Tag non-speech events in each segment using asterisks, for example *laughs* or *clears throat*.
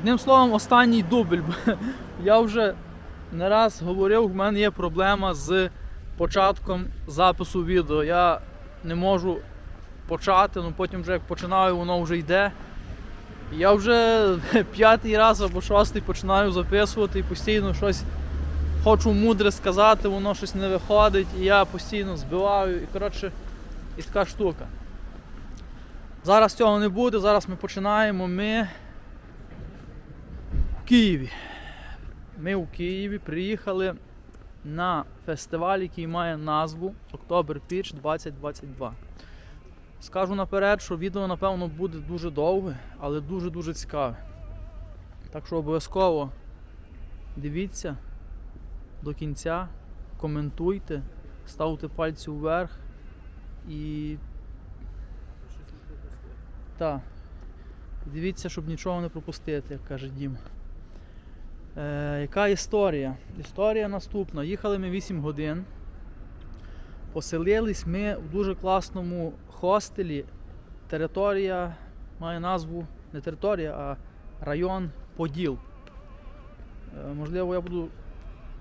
Одним словом, останній дубль. *laughs* Я вже не раз говорив, в мене є проблема з початком запису відео. Я не можу почати, ну потім вже як починаю, воно вже йде. Я вже *laughs* п'ятий раз або шостий починаю записувати і постійно щось хочу мудре сказати, воно щось не виходить, і я постійно збиваю. І коротше, і така штука. Зараз цього не буде, зараз ми починаємо. Ми Києві. Ми у Києві приїхали на фестиваль, який має назву Октобер Піч 2022. Скажу наперед, що відео, напевно, буде дуже довге, але дуже-дуже цікаве. Так що обов'язково дивіться до кінця, коментуйте, ставте пальці вверх і. Так. Дивіться, щоб нічого не пропустити, як каже Дім. Е, яка історія? Історія наступна. Їхали ми 8 годин. Поселились ми в дуже класному хостелі. Територія має назву не територія, а район Поділ. Е, можливо, я буду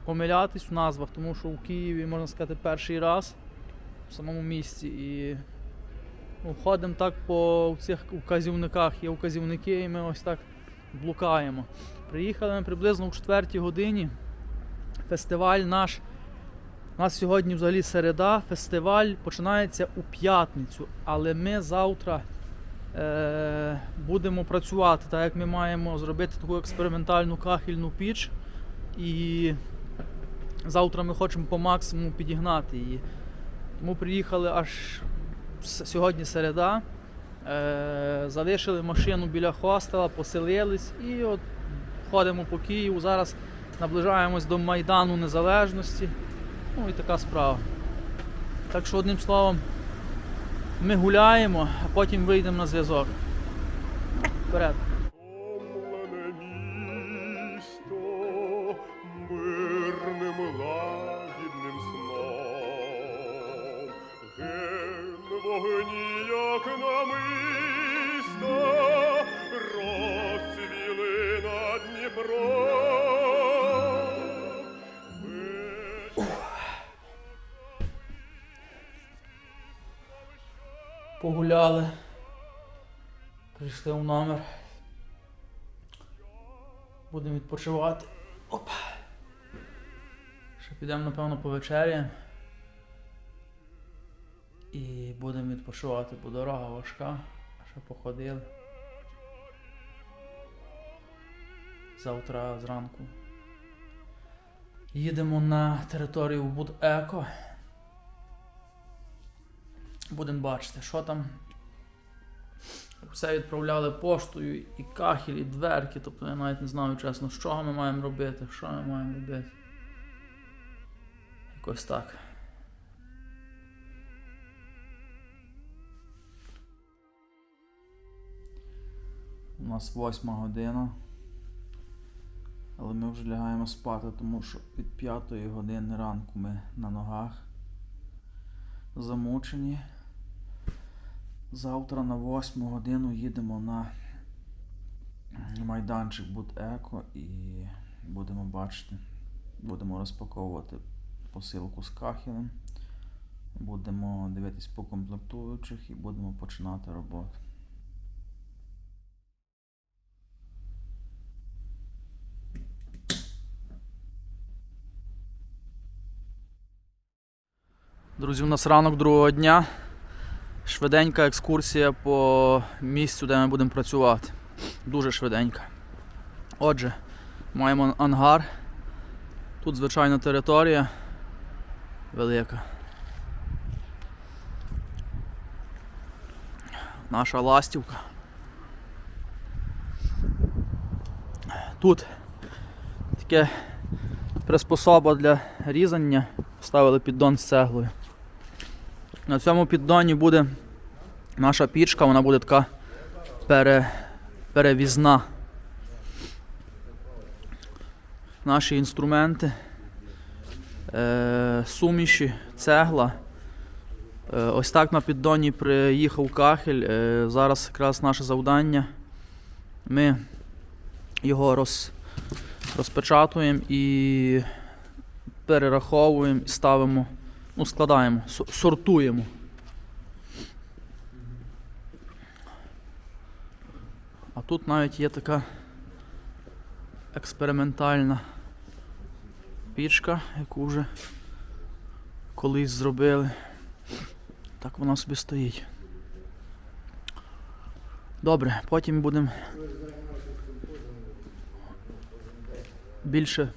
помилятись в назвах, тому що в Києві, можна сказати, перший раз в самому місті. І ну, ходимо так по цих указівниках. Є указівники, і ми ось так блукаємо. Приїхали ми приблизно о 4 годині. Фестиваль наш. У нас сьогодні взагалі середа, фестиваль починається у п'ятницю, але ми завтра е, будемо працювати, так як ми маємо зробити таку експериментальну кахельну піч. І завтра ми хочемо по максимуму підігнати її. Тому приїхали аж сьогодні середа. Е, залишили машину біля хостела, поселились і от ходимо по Києву. Зараз наближаємось до Майдану Незалежності. Ну і така справа. Так що, одним словом, ми гуляємо, а потім вийдемо на зв'язок. Вперед. Відпочивати. Опа. Ще підемо, напевно, по вечері. І будемо відпочивати, бо дорога важка. Ще походили. Завтра зранку. Їдемо на територію Буд-Еко. Будемо бачити, що там. Все відправляли поштою, і кахель, і дверки. Тобто я навіть не знаю чесно, що ми маємо робити, що ми маємо робити. Якось так. У нас восьма година. Але ми вже лягаємо спати, тому що від п'ятої години ранку ми на ногах замучені. Завтра на 8 годину їдемо на майданчик Буд-Еко і будемо бачити, будемо розпаковувати посилку з кахелем, будемо дивитись по комплектуючих і будемо починати роботу. Друзі, у нас ранок другого дня. Швиденька екскурсія по місцю, де ми будемо працювати. Дуже швиденька. Отже, маємо ангар. Тут звичайна територія велика. Наша ластівка. Тут таке приспособа для різання. Поставили піддон з цеглою. На цьому піддоні буде наша пічка, вона буде така пере, перевізна. Наші інструменти, е, суміші, цегла. Е, ось так на піддоні приїхав кахель. Е, зараз якраз наше завдання. Ми його роз, розпечатуємо і перераховуємо і ставимо, ну, складаємо, сортуємо. А тут навіть є така експериментальна пічка, яку вже колись зробили. Так вона собі стоїть. Добре, потім будемо більше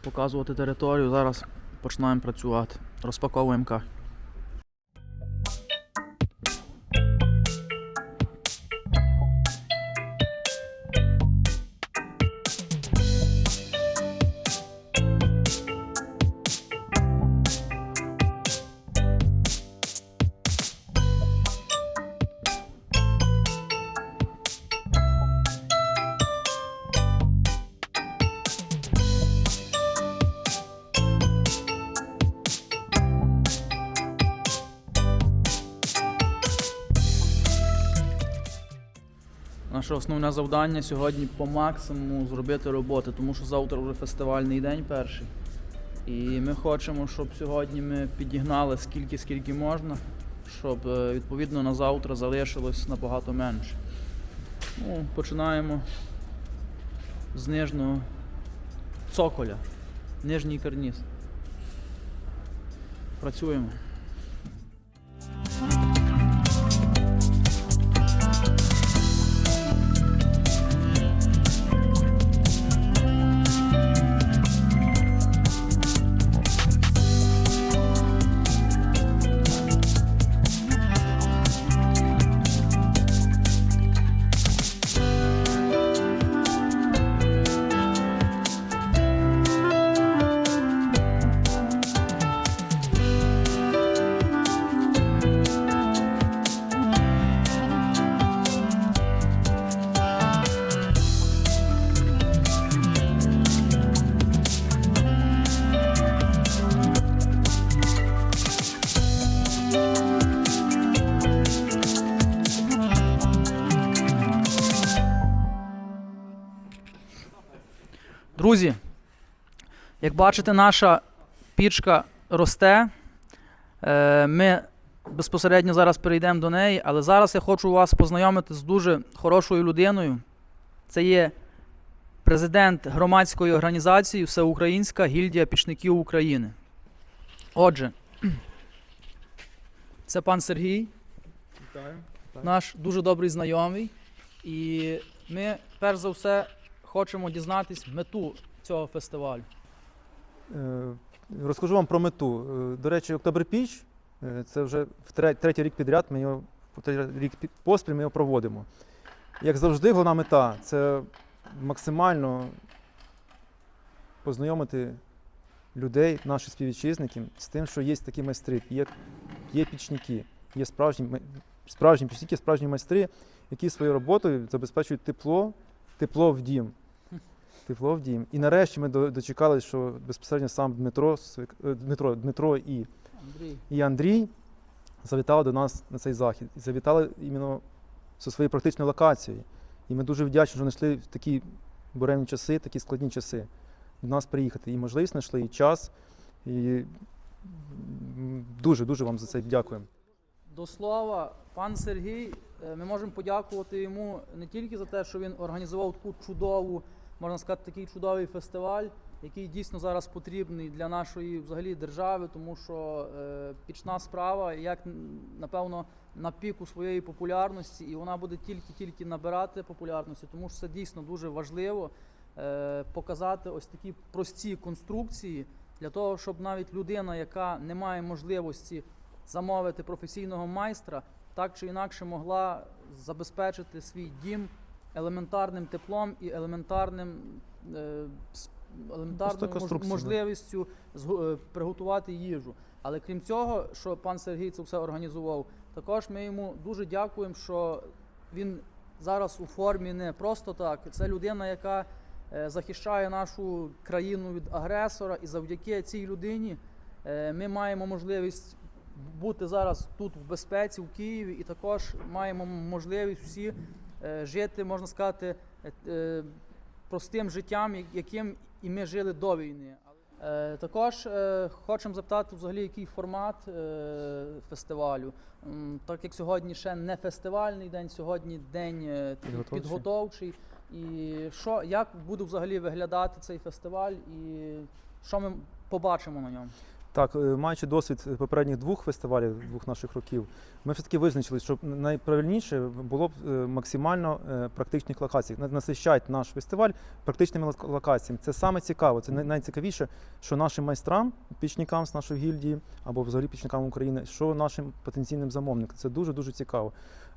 показувати територію. Зараз починаємо працювати. Розпаковуємо ках. Основне завдання сьогодні по максимуму зробити роботи, тому що завтра вже фестивальний день перший. І ми хочемо, щоб сьогодні ми підігнали скільки, скільки можна, щоб е, відповідно на завтра залишилось набагато менше. Ну, починаємо з нижнього цоколя, нижній карніз. Працюємо. Друзі, як бачите, наша пічка росте. Е, Ми безпосередньо зараз перейдемо до неї, але зараз я хочу вас познайомити з дуже хорошою людиною. Це є президент громадської організації Всеукраїнська гільдія пічників України. Отже, *clears throat* це пан Сергій, Вітаю. наш дуже добрий знайомий. І ми, перш за все, хочемо дізнатись мету цього фестивалю. Е, Розкажу вам про мету. Е, До речі, Октоберпіч це вже третій рік підряд. Ми його третій рік поспіль ми його проводимо. Як завжди, головна мета це максимально познайомити людей, наших співвітчизників, з тим, що є такі майстри, є, є пічники, є справжні, справжні пічники, справжні майстри, які своєю роботою забезпечують тепло, тепло в дім. Тепло в дім. І нарешті ми до- дочекалися, що безпосередньо сам Дмитро, е, Дмитро, Дмитро і, Андрій. і Андрій завітали до нас на цей захід. І завітали іменно зі своєю практичною локацією. І ми дуже вдячні, що знайшли в такі буремні часи, такі складні часи до нас приїхати. І можливість знайшли, і час. І дуже дуже вам за це дякуємо. До слова, пан Сергій, е, ми можемо подякувати йому не тільки за те, що він організував таку чудову, можна сказати, такий чудовий фестиваль, який дійсно зараз потрібний для нашої взагалі держави, тому що е, пічна справа, як напевно, на піку своєї популярності, і вона буде тільки-тільки набирати популярності, тому що це дійсно дуже важливо е, показати ось такі прості конструкції для того, щоб навіть людина, яка не має можливості замовити професійного майстра, так чи інакше могла забезпечити свій дім елементарним теплом і елементарним е, елементарною мож- можливістю зго- е, приготувати їжу. Але крім цього, що пан Сергій це все організував, також ми йому дуже дякуємо, що він зараз у формі не просто так. Це людина, яка е, захищає нашу країну від агресора, і завдяки цій людині е, ми маємо можливість бути зараз тут в безпеці, в Києві, і також маємо можливість всі жити, можна сказати, е, е, простим життям, яким і ми жили до війни. Е, Також е, хочемо запитати, взагалі, який формат е, фестивалю. Так як сьогодні ще не фестивальний день, сьогодні день е, Підготовчий. підготовчий. І що, як буде взагалі виглядати цей фестиваль, і що ми побачимо на ньому? Так, е, маючи досвід попередніх двох фестивалів, двох наших років, ми все-таки визначили, що найправильніше було б е, максимально е, практичних локацій. На- Насищати наш фестиваль практичними лок- локаціями. Це саме цікаво, це най- найцікавіше, що нашим майстрам, пічникам з нашої гільдії або взагалі пічникам України, що нашим потенційним замовникам. Це дуже дуже цікаво.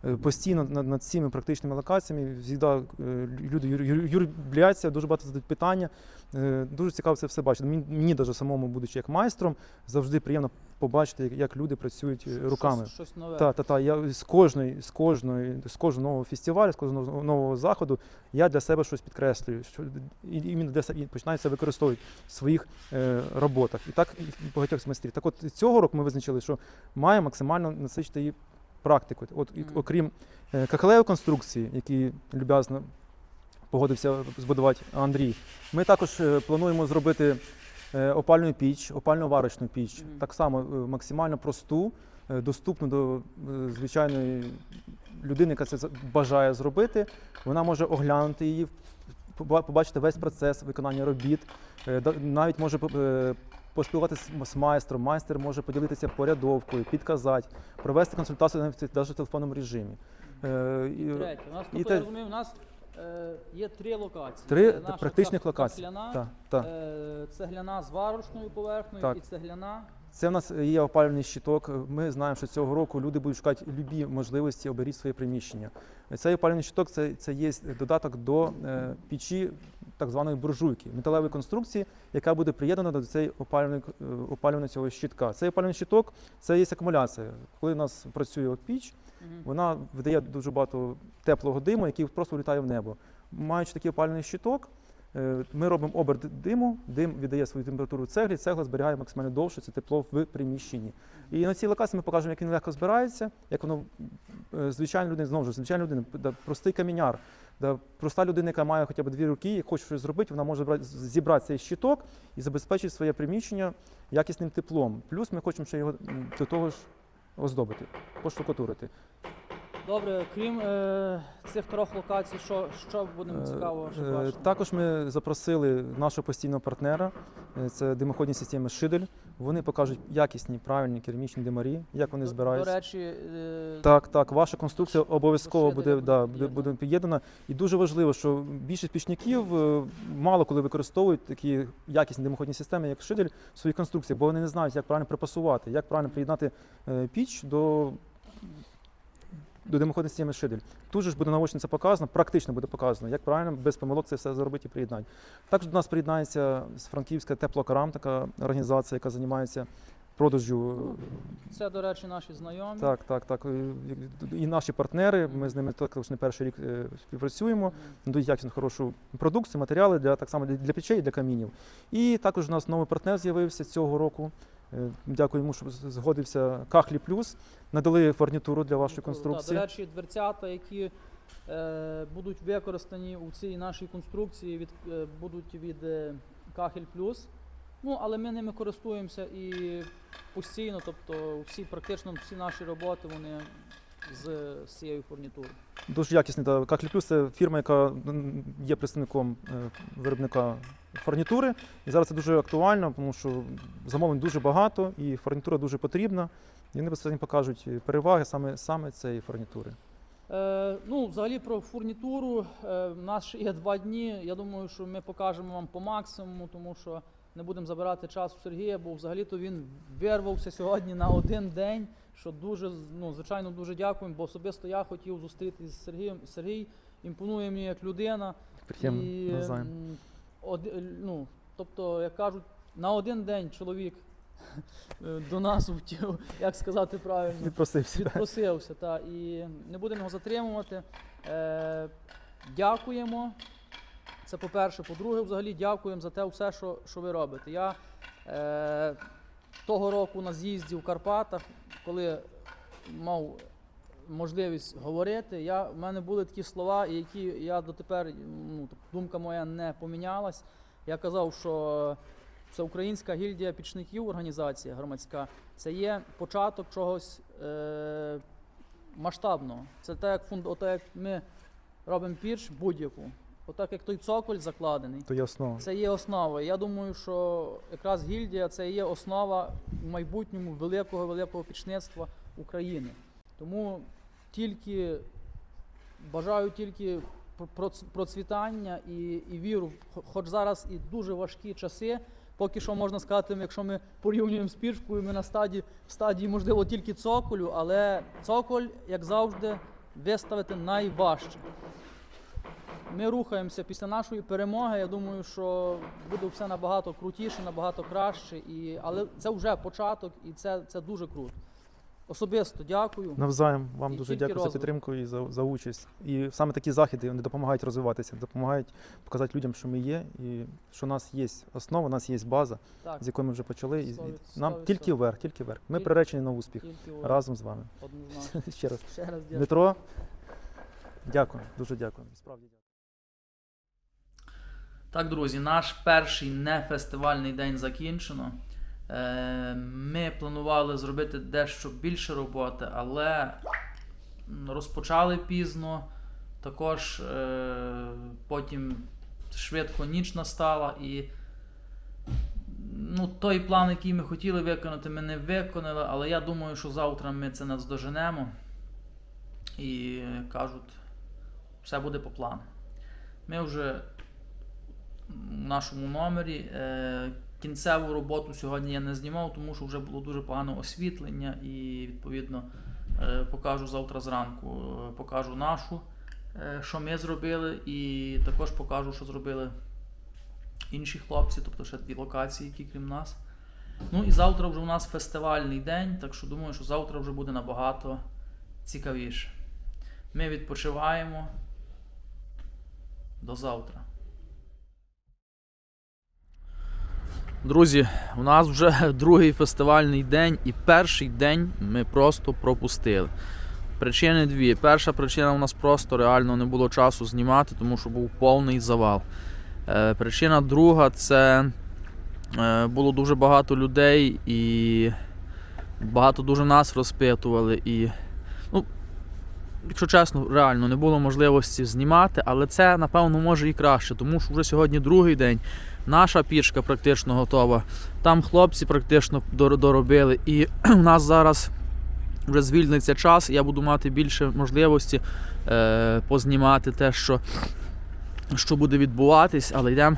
Е, Постійно над, над цими практичними локаціями завжди е, люди юр- юр- юрбляться, дуже багато задають питання. Е, Дуже цікаво це все бачити. Мені, даже самому, будучи як майстром, завжди приємно побачити, як, люди працюють руками. Щось, щось нове. Та, та, та. Я з кожної, з кожної, з кожного нового фестивалю, з кожного нового- заходу я для себе щось підкреслюю, що і, іменно для себе і починаю це використовувати в своїх е, роботах. І так і багатьох майстрів. Так от цього року ми визначили, що має максимально насичити її практикою. От і- окрім е, кахалевої конструкції, які люб'язно погодився збудувати Андрій, ми також е, плануємо зробити е, опальну піч, опально варочну піч. Так само максимально просту, доступну до звичайної людини, яка це бажає зробити. Вона може оглянути її, побачити весь процес виконання робіт, навіть може поспілкуватися з- майстром. Майстер може поділитися порядовкою, підказати, провести консультацію навіть в телефонному режимі. Е, і- Третє. У нас, тобто, я розумію, у нас е, є три локації. Три наша практичних локації. Кахляна, Та, та. е, цегляна з варочною поверхнею Так. і цегляна. Це в нас є опалювальний щиток. Ми знаємо, що цього року люди будуть шукати любі можливості оберіть своє приміщення. Цей опалювальний щиток це, це є додаток до е, печі так званої буржуйки, металевої конструкції, яка буде приєднана до цієї опалювальної, е, опалювального цього щитка. Цей опалювальний щиток це є акумуляція. Коли у нас працює піч, вона видає дуже багато теплого диму, який просто влітає в небо. Маючи такий опалювальний щиток, ми робимо оберт диму, дим віддає свою температуру цеглі, цегла зберігає максимально довше це тепло в приміщенні. І на цій локації ми покажемо, як він легко збирається, як воно е, звичайна людина, знову ж звичайна людина, да, простий каміняр, да, проста людина, яка має хоча б дві руки, і хоче щось зробити, вона може зібрати цей щиток і забезпечити своє приміщення якісним теплом. Плюс ми хочемо ще його до того ж оздобити, поштукатурити. Добре, крім е, цих трьох локацій, що, що буде Е, цікаво, е, бачимо? Також ми запросили нашого постійного партнера, е, це димоходні системи Шидель. Вони покажуть якісні, правильні керамічні димарі, як вони збираються. До речі, е, Так, так, ваша конструкція обов'язково буде, да, буде буде, під'єднана. буде під'єднана. І дуже важливо, що більшість пічників е, мало коли використовують такі якісні димоходні системи, як Шидель, в своїх конструкціях, бо вони не знають, як правильно припасувати, як правильно приєднати е, піч до. До димоходної системи Шидель. Тут же ж буде наочно це показано, практично буде показано, як правильно без помилок це все зробити і приєднати. Також до нас приєднається з Франківська теплокарам, така організація, яка займається продажу це, до речі, наші знайомі. так, так, так. І- наші партнери, ми з ними також не перший рік е, співпрацюємо, надають якісно хорошу продукцію, матеріали для так само для печей для камінів. І також у нас новий партнер з'явився цього року. Е, Дякую йому, що згодився Кахлі Плюс. Надали фурнітуру для вашої конструкції. До речі, дверцята, які е, будуть використані у цій нашій конструкції, від, е, будуть від е, Кахель Плюс. Ну, але ми ними користуємося і постійно, тобто всі, практично всі наші роботи вони з, з цією фурнітурою. Дуже якісний. Кахлі Плюс це фірма, яка є представником е, виробника фурнітури. І зараз це дуже актуально, тому що замовлень дуже багато і фурнітура дуже потрібна. І вони безпосередньо покажуть переваги саме, саме цієї фурнітури. Е, ну, взагалі про фурнітуру. Е, у нас ще є два дні. Я думаю, що ми покажемо вам по максимуму, тому що не будемо забирати час у Сергія, бо взагалі-то він вирвався сьогодні на один день. Що дуже, ну, звичайно, дуже дякуємо, бо особисто я хотів зустрітися з Сергієм. Сергій імпонує мені як людина. Приємно І, ну, тобто, як кажуть, на один день чоловік е, до нас втів, як сказати правильно Відпросився. відпросився. Та, і не будемо його затримувати. Е, дякуємо. Це по-перше. По-друге, взагалі дякуємо за те все, що, що ви робите. Я е, того року на з'їзді в Карпатах, коли мав можливість говорити. Я, в мене були такі слова, які я дотепер, ну, думка моя не помінялась. Я казав, що це Українська гільдія пічників, організація громадська, це є початок чогось е, масштабного. Це так, як, фунд, ото як ми робимо піч будь-яку. Отак як той цоколь закладений. То є основа. Це є основа. Я думаю, що якраз гільдія це є основа в майбутньому великого великого пічництва України. Тому тільки бажаю тільки процвітання і, і віру, хоч зараз і дуже важкі часи. Поки що можна сказати, якщо ми порівнюємо з пішкою, ми на стадії, стадії, можливо, тільки цоколю, але цоколь, як завжди, виставити найважче. Ми рухаємося після нашої перемоги. Я думаю, що буде все набагато крутіше, набагато краще. І... Але це вже початок, і це, це дуже круто. Особисто дякую. Навзаєм вам І дуже дякую за підтримку і за, за участь. І саме такі заходи вони допомагають розвиватися, допомагають показати людям, що ми є, і що у нас є основа, у нас є база, Так, з якої ми вже почали. І, і нам тільки вверх, тільки вверх. Ми Тільки- приречені на успіх разом з вами. однозначно. *laughs* Ще раз. Ще раз дякую. Дмитро, дякую, дуже дякую. Справді дякую. Так, друзі, наш перший нефестивальний день закінчено. Е, Ми планували зробити дещо більше роботи, але розпочали пізно. Також е, потім швидко ніч настала і ну, той план, який ми хотіли виконати, ми не виконали, але я думаю, що завтра ми це наздоженемо. І е, кажуть, все буде по плану. Ми вже в нашому номері. Кінцеву роботу сьогодні я не знімав, тому що вже було дуже погане освітлення і відповідно е, покажу завтра зранку. Е, покажу нашу, е, що ми зробили, і також покажу, що зробили інші хлопці, тобто ще дві локації, які крім нас. Ну і завтра вже у нас фестивальний день, так що думаю, що завтра вже буде набагато цікавіше. Ми відпочиваємо. До завтра. Друзі, у нас вже *laughs* другий фестивальний день, і перший день ми просто пропустили. Причини дві. Перша причина у нас просто реально не було часу знімати, тому що був повний завал. Е, причина друга це е, було дуже багато людей і багато дуже нас розпитували. І, ну, якщо чесно, реально не було можливості знімати, але це напевно може і краще, тому що вже сьогодні другий день. Наша пічка практично готова. Там хлопці практично доробили. І *clears throat* у нас зараз вже звільниться час, я буду мати більше можливості е, познімати те, що, що буде відбуватись, але йдемо,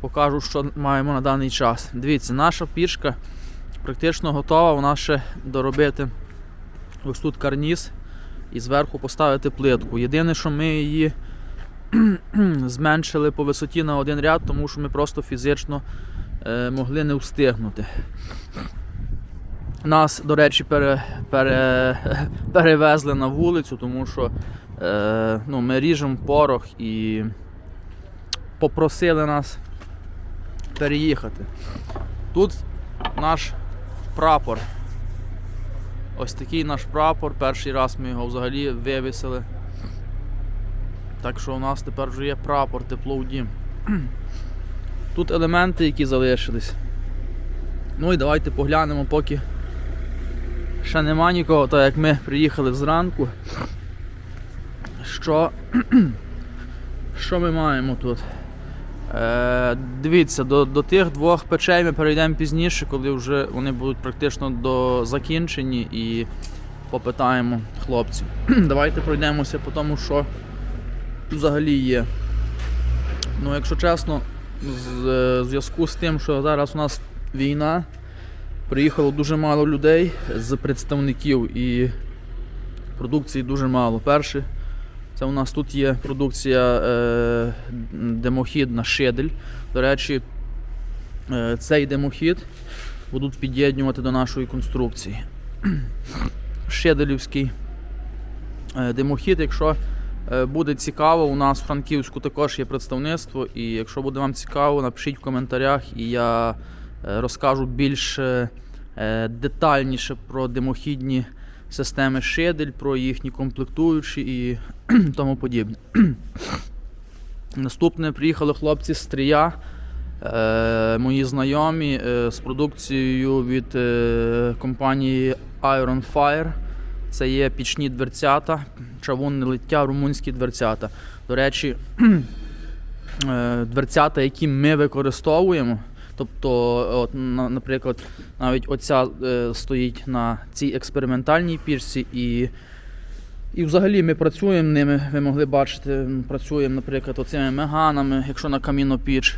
покажу, що маємо на даний час. Дивіться, наша пічка практично готова. Нас ще доробити ось тут карніз і зверху поставити плитку. Єдине, що ми її *clears throat* зменшили по висоті на один ряд, тому що ми просто фізично е, могли не встигнути. Нас, до речі, пере, пере, *laughs* перевезли на вулицю, тому що е, ну, ми ріжемо порох і попросили нас переїхати. Тут наш прапор. Ось такий наш прапор. Перший раз ми його взагалі вивісили. Так що у нас тепер вже є прапор, тепло в дім. *clears throat* Тут елементи, які залишились. Ну і давайте поглянемо, поки ще нема нікого, так як ми приїхали зранку. Що, *clears throat* що ми маємо тут? Е, дивіться, до, до тих двох печей ми перейдемо пізніше, коли вже вони будуть практично до закінчені і попитаємо хлопців. *clears throat* Давайте пройдемося по тому, що взагалі є. Ну, якщо чесно, е, зв'язку з тим, що зараз у нас війна, приїхало дуже мало людей з представників і продукції дуже мало. Перше, це у нас тут є продукція е, димохід на шедель. До речі, е, цей димохід будуть під'єднувати до нашої конструкції. *clears throat* Шеделівський е, димохід, якщо Е, Буде цікаво, у нас в Франківську також є представництво, і якщо буде вам цікаво, напишіть в коментарях, і я е, розкажу більш е, детальніше про димохідні системи шидель, про їхні комплектуючі і *clears throat* тому подібне. *clears throat* Наступне приїхали хлопці з Стрія, е, мої знайомі е, з продукцією від е, компанії Iron Fire. Це є пічні дверцята, чавунне лиття, румунські дверцята. До речі, *clears throat* е, дверцята, які ми використовуємо. Тобто, от, наприклад, навіть оця е, стоїть на цій експериментальній пічці, і, і взагалі ми працюємо ними. Ви могли бачити, працюємо, наприклад, оцими меганами, якщо на камінопіч.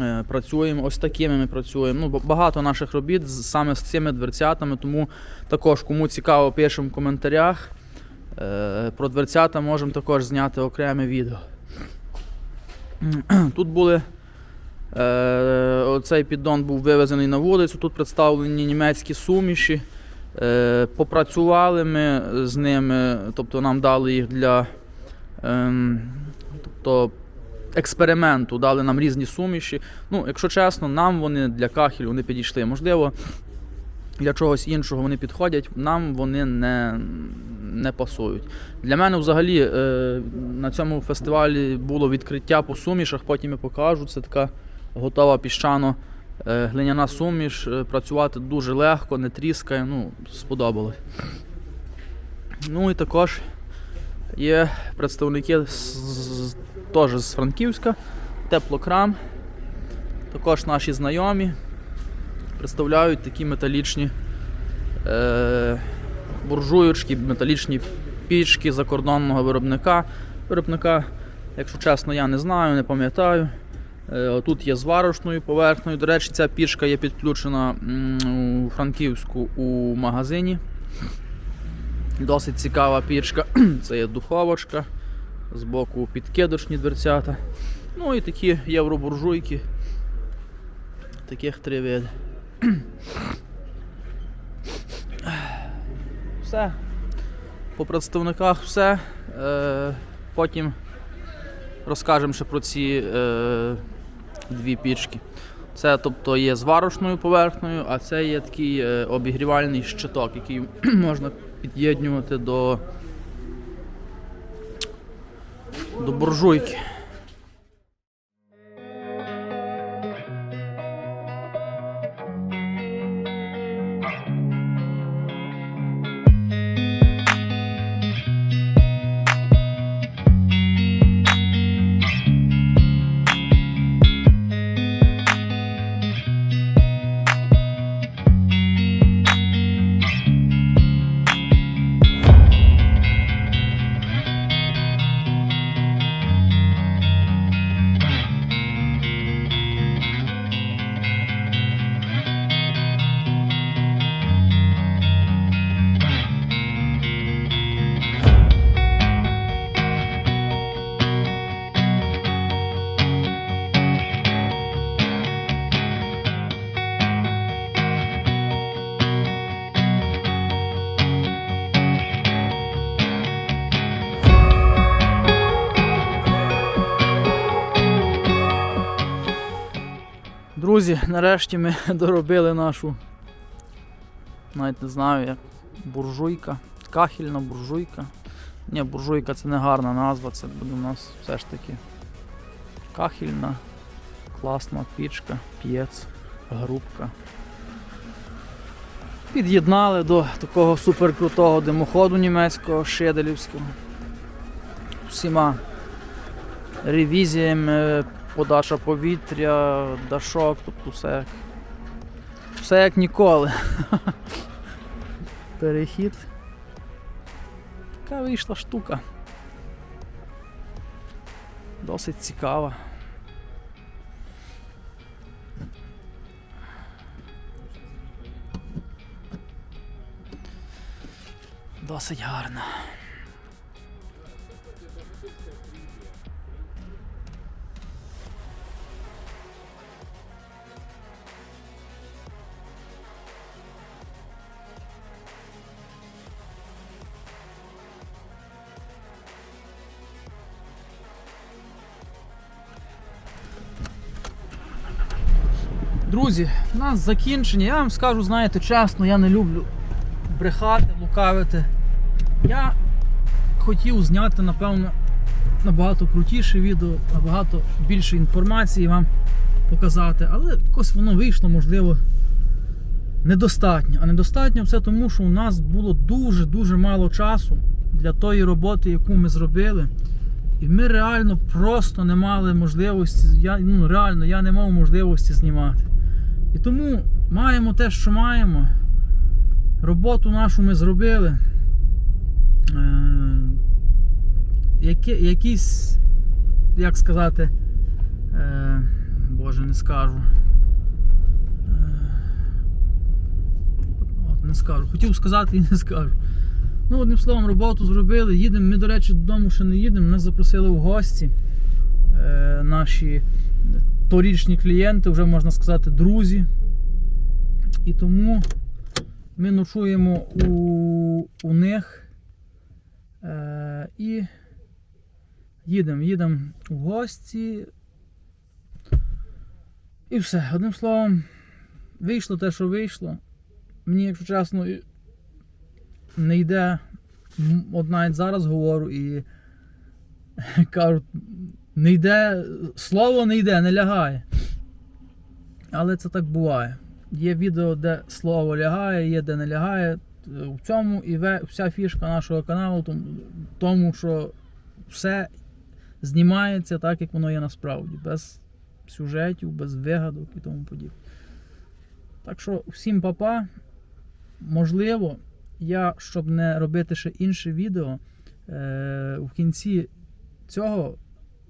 Е, Працюємо ось такими ми працюємо. Ну, багато наших робіт саме з цими дверцятами, тому також, кому цікаво, пишемо в коментарях. Е, Про дверцята можемо також зняти окреме відео. Тут були. Е, оцей піддон був вивезений на вулицю. Тут представлені німецькі суміші. Е, попрацювали ми з ними, тобто нам дали їх для ем, тобто, експерименту, дали нам різні суміші. Ну, якщо чесно, нам вони для кахелю не підійшли. Можливо, для чогось іншого вони підходять, нам вони не, не пасують. Для мене взагалі е, на цьому фестивалі було відкриття по сумішах, потім я покажу. Це така готова піщано е, глиняна суміш. Е, Працювати дуже легко, не тріскає, ну, сподобалось. Ну і також є представники з, теж з Франківська, теплокрам. Також наші знайомі представляють такі металічні е, буржуючки, металічні пічки закордонного виробника. Виробника, якщо чесно, я не знаю, не пам'ятаю. Е, Тут є зварочною поверхнею. До речі, ця пічка є підключена у Франківську у магазині. Досить цікава пічка. *clears throat* Це є духовочка, збоку підкидочні дверцята. Ну і такі євробуржуйки. Таких три види. *clears throat* Все. По представниках все. Е, потім розкажемо ще про ці е, дві пічки. Це тобто є зварочною поверхнею, а це є такий е, обігрівальний щиток, який *clears throat* можна під'єднювати до, до буржуйки. Друзі, нарешті ми *laughs* доробили нашу, навіть не знаю як, буржуйка, кахельна буржуйка. Ні, буржуйка це не гарна назва, це буде у нас все ж таки кахельна, класна пічка, п'єц, грубка. Під'єднали до такого суперкрутого димоходу німецького шеделівського. Всіма ревізіями, подача повітря, дашок, тобто все все як ніколи. *laughs* Перехід. Така вийшла штука. Досить цікава. Досить гарна. Друзі, у нас закінчення. Я вам скажу, знаєте, чесно, я не люблю брехати, лукавити. Я хотів зняти, напевно, набагато крутіше відео, набагато більше інформації вам показати, але якось воно вийшло, можливо, недостатньо. А недостатньо все тому, що у нас було дуже-дуже мало часу для тої роботи, яку ми зробили. І ми реально просто не мали можливості, я, ну реально, я не мав можливості знімати. Тому маємо те, що маємо. Роботу нашу ми зробили. Е, які, якісь, як сказати, е, Боже, не скажу. Е, не скажу. Хотів сказати і не скажу. Ну, одним словом, роботу зробили. Їдемо. Ми, до речі, додому ще не їдемо. Нас запросили в гості. Е, наші торічні клієнти, вже можна сказати, друзі. І тому ми ночуємо у, у них. Е, і їдемо, їдемо в гості. І все. Одним словом, вийшло те, що вийшло. Мені, якщо чесно, не йде. От навіть зараз говорю і *laughs* кажуть, не йде, слово не йде, не лягає. Але це так буває. Є відео, де слово лягає, є де не лягає. В цьому і вся фішка нашого каналу, тому- що все знімається так, як воно є насправді, без сюжетів, без вигадок і тому подібне. Так що всім папа. Можливо, я, щоб не робити ще інше відео, е, в кінці цього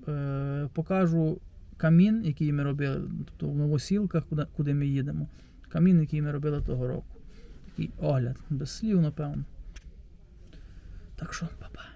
е, покажу камін, який ми робили, тобто в новосілках, куди, куди ми їдемо. Камін, який ми робили того року. Такий огляд, без слів, напевно. Так що, папа.